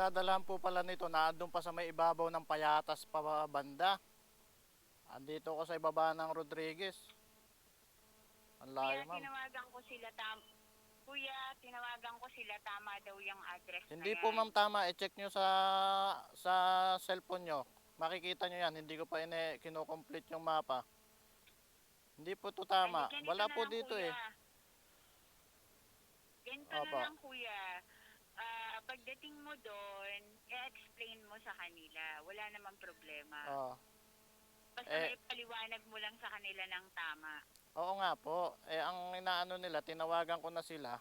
pagdadalahan po pala nito, naandun pa sa may ibabaw ng payatas pa banda. Andito ko sa ibaba ng Rodriguez. Ang layo, Kaya ma'am. tinawagan ko sila tam Kuya, tinawagan ko sila tama daw yung address Hindi na po ma'am tama, i-check nyo sa sa cellphone nyo. Makikita nyo yan, hindi ko pa ine kinocomplete yung mapa. Hindi po to tama. Ay, ganito Wala na po lang, dito kuya. eh. Ganito Opo. na lang kuya. Ah, pagdating mo doon, i-explain mo sa kanila. Wala namang problema. Oh. Basta eh, ipaliwanag mo lang sa kanila ng tama. Oo nga po. Eh ang inaano nila, tinawagan ko na sila.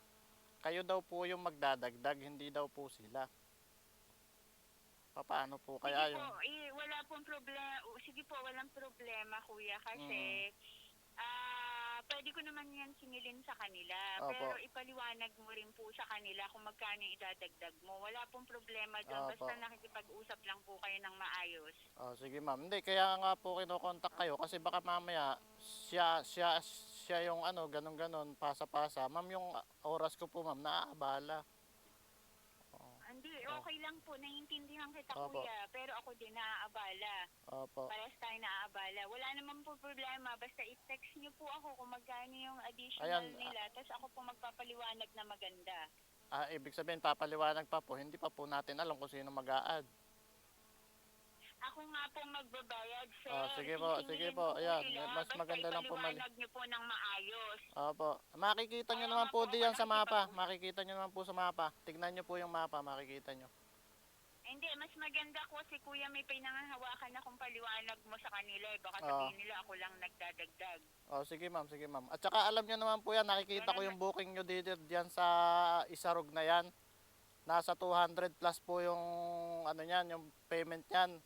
Kayo daw po yung magdadagdag, hindi daw po sila. Paano po kaya sige yun? po, eh, wala pong problema. Sige po, walang problema kuya kasi Mm. Pwede ko naman yan singilin sa kanila. Opo. Pero ipaliwanag mo rin po sa kanila kung magkano yung idadagdag mo. Wala pong problema doon. Opo. Basta nakikipag-usap lang po kayo ng maayos. Oh, sige ma'am. Hindi, kaya nga po kinokontak kayo kasi baka mamaya siya, siya, siya yung ano, ganun-ganun, pasa-pasa. Ma'am, yung oras ko po ma'am, naaabala. Hindi, Oh. okay lang po. Naiintindihan kita Opo. kuya. Pero ako din naaabala. Opo. Parehas tayo naaabala. Wala naman po problema. Basta i-text niyo po ako kung magkano yung additional Ayan, nila. Tapos ako po magpapaliwanag na maganda. Ah, ibig sabihin, papaliwanag pa po. Hindi pa po natin alam kung sino mag-a-add. Ako nga po magbabayad, sir. Ah, sige po, Sisingilin sige ko po. Ayan, sila. mas Basta maganda lang po mali. ipaliwanag niyo po ng maayos. Opo. Makikita nyo naman po diyan sa mapa. Makikita nyo naman po sa mapa. Tignan nyo po yung mapa, makikita nyo. Hindi, mas maganda ko si kuya may pinangahawakan akong paliwanag mo sa kanila. Eh. Baka Oo. sabihin nila ako lang nagdadagdag. Oh, sige ma'am, sige ma'am. At saka alam nyo naman po yan, nakikita ko yung booking nyo dito diyan sa Isarog na yan. Nasa 200 plus po yung ano yan, yung payment yan.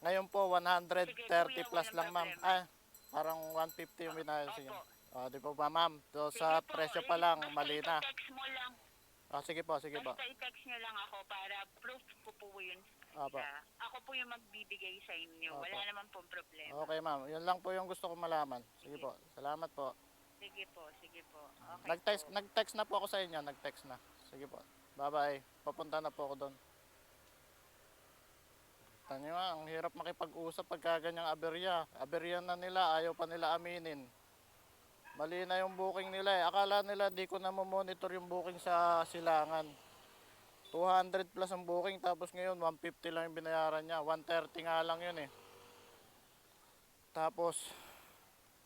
Ngayon po 130 Sige, plus lang ma'am. Ah, parang 150 yung binayad sa inyo. Opo. Oh, di po ba ma'am? So, Sige sa po, presyo eh, pa lang, basta mali na. i-text mo lang. Ah, sige po, sige po. Basta i-text nyo lang ako para proof ko po yun. Opo. sa- Ako po yung magbibigay sa inyo. Opo. Wala naman pong problema. Okay ma'am, yun lang po yung gusto ko malaman. Sige po, salamat po. Sige po, sige po. Okay Nag-text, po. nag-text na po ako sa inyo, nag-text na. Sige po. Bye-bye. Papunta na po ako doon. Tanyo nga, ang hirap makipag-usap pagka ganyang aberya. Aberya na nila, ayaw pa nila aminin. Mali na yung booking nila eh. Akala nila di ko na monitor yung booking sa silangan. 200 plus ang booking tapos ngayon 150 lang yung binayaran niya. 130 nga lang yun eh. Tapos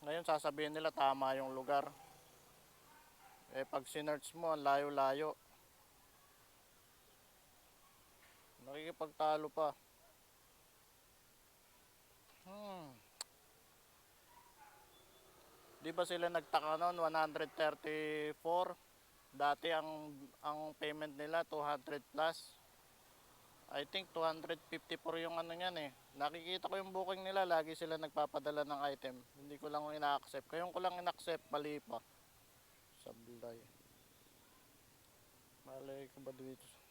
ngayon sasabihin nila tama yung lugar. Eh pag sinerch mo, ang layo-layo. Nakikipagtalo pa. Di ba sila nagtaka noon 134? Dati ang ang payment nila 200 plus. I think 254 yung ano niyan eh. Nakikita ko yung booking nila, lagi sila nagpapadala ng item. Hindi ko lang ina-accept. Kayong ko lang ina-accept, mali pa. Sablay. Malay ko ba dito?